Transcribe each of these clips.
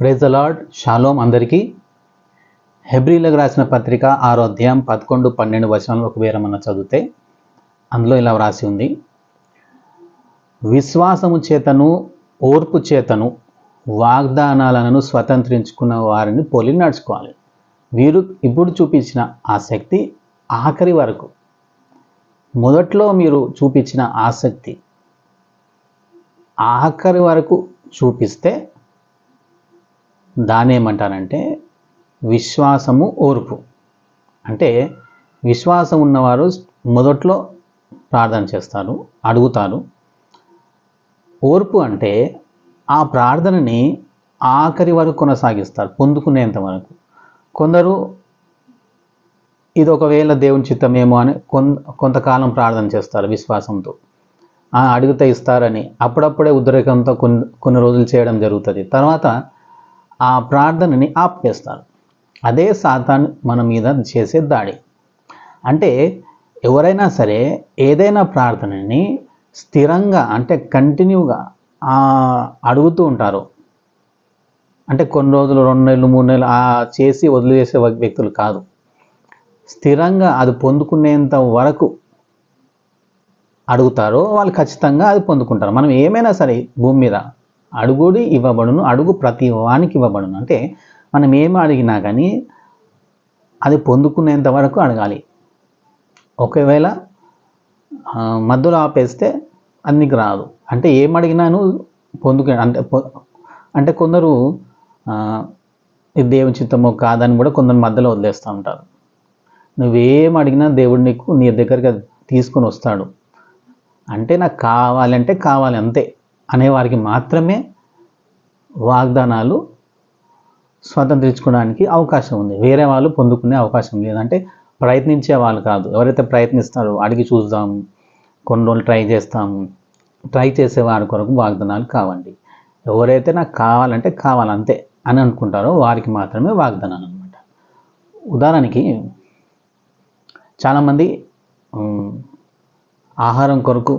Praise అలాడ్ shalom అందరికీ. హెబ్రిలకు రాసిన పత్రిక ఆరో అధ్యాయం పదకొండు పన్నెండు వచనాలు ఒక మనం చదివితే అందులో ఇలా వ్రాసి ఉంది. విశ్వాసము చేతను ఓర్పు చేతను వాగ్దానాలను స్వతంత్రించుకున్న వారిని పోలి నడుచుకోవాలి. వీరు ఇప్పుడు చూపించిన ఆసక్తి ఆఖరి వరకు. మొదట్లో మీరు చూపించిన ఆసక్తి ఆఖరి వరకు చూపిస్తే దాని ఏమంటారంటే విశ్వాసము ఓర్పు. అంటే విశ్వాసం ఉన్నవారు మొదట్లో ప్రార్థన చేస్తారు అడుగుతారు. ఓర్పు అంటే ఆ ప్రార్థనని ఆఖరి వరకు కొనసాగిస్తారు పొందుకునేంత వరకు. కొందరు ఇది ఒకవేళ దేవుని చిత్తమేమో అని కొన్ కొంతకాలం ప్రార్థన చేస్తారు విశ్వాసంతో. ఆ, అడిగితే ఇస్తారని అప్పుడప్పుడే ఉద్రేకంతో కొన్ని కొన్ని రోజులు చేయడం జరుగుతుంది. తర్వాత ఆ ప్రార్థనని ఆపేస్తారు అదే సాతాన్ మన మీద చేసే దాడి. అంటే ఎవరైనా సరే ఏదైనా ప్రార్థనని స్థిరంగా అంటే కంటిన్యూగా అడుగుతూ ఉంటారు. అంటే కొన్ని రోజులు రెండు నెలలు మూడు నెలలు ఆ చేసి వదిలివేసే వ్యక్తులు కాదు. స్థిరంగా అది పొందుకునేంత వరకు అడుగుతారో వాళ్ళు ఖచ్చితంగా అది పొందుకుంటారు. మనం ఏమైనా సరే భూమి మీద అడుగుడి ఇవ్వబడును అడుగు ప్రతి వానికి ఇవ్వబడును. అంటే మనం ఏం అడిగినా కానీ అది పొందుకునేంత వరకు అడగాలి. ఒకవేళ మధ్యలో ఆపేస్తే అది నీకు రాదు. అంటే ఏం అడిగినాను పొందుకు అంటే అంటే కొందరు దేవుని చిత్తమో కాదని కూడా కొందరు మధ్యలో వదిలేస్తూ ఉంటారు. నువ్వేం అడిగినా దేవుడు నీకు నీ దగ్గరికి తీసుకొని వస్తాడు. అంటే నాకు కావాలంటే కావాలి అంతే. అనేవారికి మాత్రమే వాగ్దానాలు స్వతంత్రించుకోవడానికి అవకాశం ఉంది. వేరే వాళ్ళు పొందుకునే అవకాశం లేదంటే ప్రయత్నించే వాళ్ళు కాదు. ఎవరైతే ప్రయత్నిస్తారో అడిగి చూద్దాం కొన్ని రోజులు ట్రై చేస్తాము ట్రై చేసే వారి కొరకు వాగ్దానాలు కావండి. ఎవరైతే నాకు కావాలంటే కావాలంతే అని అనుకుంటారో వారికి మాత్రమే వాగ్దానాలు అనమాట ఉదాహరణకి చాలామంది ఆహారం కొరకు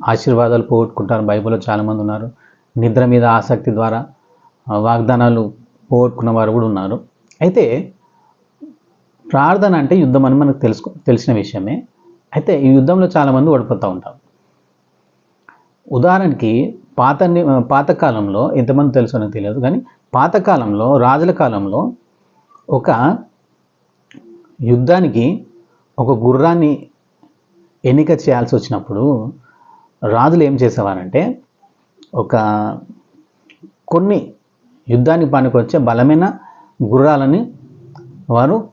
ఆశీర్వాదాలు పోగొట్టుకుంటారు. బైబిల్లో చాలామంది ఉన్నారు. నిద్ర మీద ఆసక్తి ద్వారా వాగ్దానాలు పోగొట్టుకున్న వారు కూడా ఉన్నారు. అయితే ప్రార్థన అంటే యుద్ధం అని మనకు తెలుసుకో తెలిసిన విషయమే. అయితే ఈ యుద్ధంలో చాలామంది ఓడిపోతూ ఉంటారు. ఉదాహరణకి పాత పాతకాలంలో ఎంతమంది తెలుసు అని తెలియదు కానీ పాతకాలంలో రాజుల కాలంలో ఒక యుద్ధానికి ఒక గుర్రాన్ని ఎన్నిక చేయాల్సి వచ్చినప్పుడు రాజులు ఏం చేసేవారంటే ఒక కొన్ని యుద్ధానికి పనికొచ్చే బలమైన గుర్రాలని వారు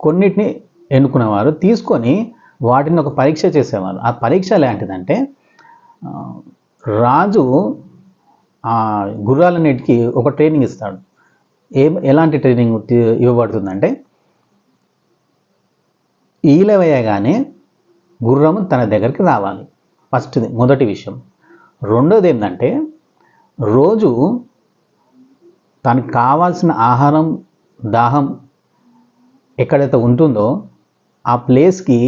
కొన్నిటిని ఎన్నుకునేవారు. తీసుకొని వాటిని ఒక పరీక్ష చేసేవారు. ఆ పరీక్ష ఎలాంటిదంటే రాజు ఆ గుర్రాలన్నిటికీ ఒక ట్రైనింగ్ ఇస్తాడు. ఏ ఎలాంటి ట్రైనింగ్ ఇవ్వబడుతుందంటే ఈల గుర్రము గుర్రం తన దగ్గరికి రావాలి. ఫస్ట్ది మొదటి విషయం. రెండోది ఏంటంటే రోజు తనకు కావాల్సిన ఆహారం దాహం ఎక్కడైతే ఉంటుందో ఆ ప్లేస్కి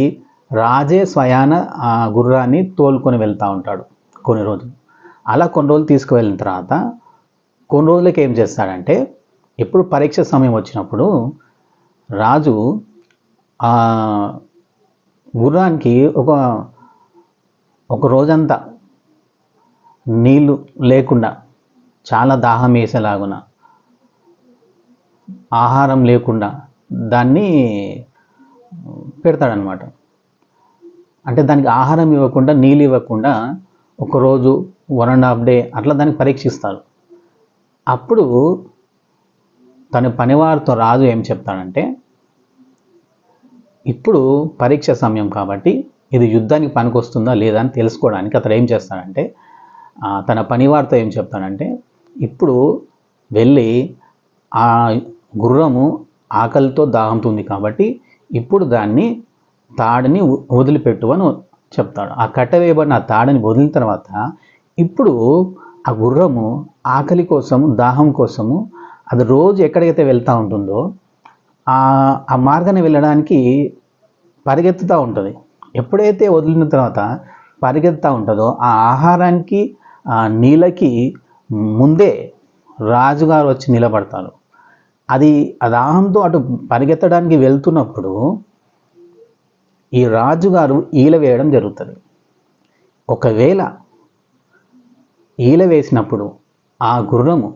రాజే స్వయాన ఆ గుర్రాన్ని తోలుకొని వెళ్తూ ఉంటాడు కొన్ని రోజులు. అలా కొన్ని రోజులు తీసుకువెళ్ళిన తర్వాత కొన్ని రోజులకి ఏం చేస్తాడంటే ఎప్పుడు పరీక్ష సమయం వచ్చినప్పుడు రాజు ఆ గుర్రానికి ఒక ఒక రోజంతా నీళ్ళు లేకుండా చాలా దాహం వేసేలాగున ఆహారం లేకుండా దాన్ని పెడతాడనమాట అంటే దానికి ఆహారం ఇవ్వకుండా నీళ్ళు ఇవ్వకుండా ఒకరోజు వన్ అండ్ హాఫ్ డే అట్లా దానికి పరీక్షిస్తారు. అప్పుడు తన పనివారితో రాజు ఏం చెప్తాడంటే ఇప్పుడు పరీక్ష సమయం కాబట్టి ఇది యుద్ధానికి పనికొస్తుందా లేదా అని తెలుసుకోవడానికి అతడు ఏం చేస్తాడంటే తన పనివారితో ఏం చెప్తాడంటే ఇప్పుడు వెళ్ళి ఆ గుర్రము ఆకలితో దాహంతుంది కాబట్టి ఇప్పుడు దాన్ని తాడుని వదిలిపెట్టు అని చెప్తాడు. ఆ కట్ట వేయబడిన ఆ తాడిని వదిలిన తర్వాత ఇప్పుడు ఆ గుర్రము ఆకలి కోసము దాహం కోసము అది రోజు ఎక్కడికైతే వెళ్తూ ఉంటుందో ఆ మార్గాన్ని వెళ్ళడానికి పరిగెత్తుతూ ఉంటుంది. ఎప్పుడైతే వదిలిన తర్వాత పరిగెత్తా ఉంటుందో ఆ ఆహారానికి ఆ నీళ్ళకి ముందే రాజుగారు వచ్చి నిలబడతారు. అది ఆ దాహంతో అటు పరిగెత్తడానికి వెళ్తున్నప్పుడు ఈ రాజుగారు ఈల వేయడం జరుగుతుంది. ఒకవేళ ఈల వేసినప్పుడు ఆ గుర్రము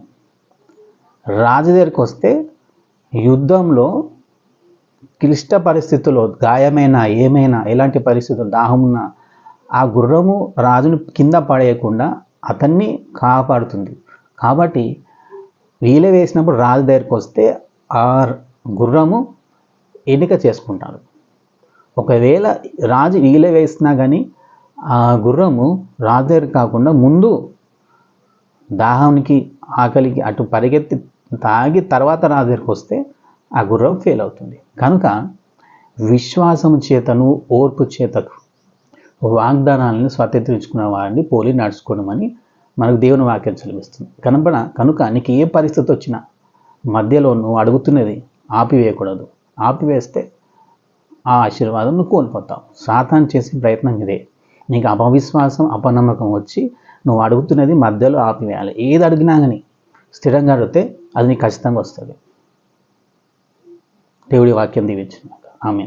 రాజు దగ్గరికి వస్తే యుద్ధంలో క్లిష్ట పరిస్థితుల్లో గాయమైనా ఏమైనా ఎలాంటి పరిస్థితులు దాహమున్నా ఆ గుర్రము రాజును కింద పడేయకుండా అతన్ని కాపాడుతుంది. కాబట్టి వీల వేసినప్పుడు రాజు దగ్గరికి వస్తే ఆ గుర్రము ఎన్నిక చేసుకుంటారు ఒకవేళ రాజు వీల వేసినా కానీ ఆ గుర్రము రాజు దగ్గర కాకుండా ముందు దాహానికి ఆకలికి అటు పరిగెత్తి తాగి తర్వాత రాజు దగ్గరికి వస్తే ఆ గుర్రం ఫెయిల్ అవుతుంది. కనుక విశ్వాసం చేతను ఓర్పు చేతకు వాగ్దానాలను స్వతంత్రించుకున్న వారిని పోలి నడుచుకోవడమని మనకు దేవుని వాక్యం చదివిస్తుంది కనుక కనుక నీకు ఏ పరిస్థితి వచ్చినా మధ్యలో నువ్వు అడుగుతున్నది ఆపివేయకూడదు. ఆపివేస్తే ఆ ఆశీర్వాదం నువ్వు కోల్పోతావు. సాతాన్ చేసే ప్రయత్నం ఇదే. నీకు అపవిశ్వాసం అపనమ్మకం వచ్చి నువ్వు అడుగుతున్నది మధ్యలో ఆపివేయాలి. ఏది అడిగినా కానీ స్థిరంగా అడిగితే అది నీకు ఖచ్చితంగా వస్తుంది. దేవుడి వాక్యం దీవించిన ఆమె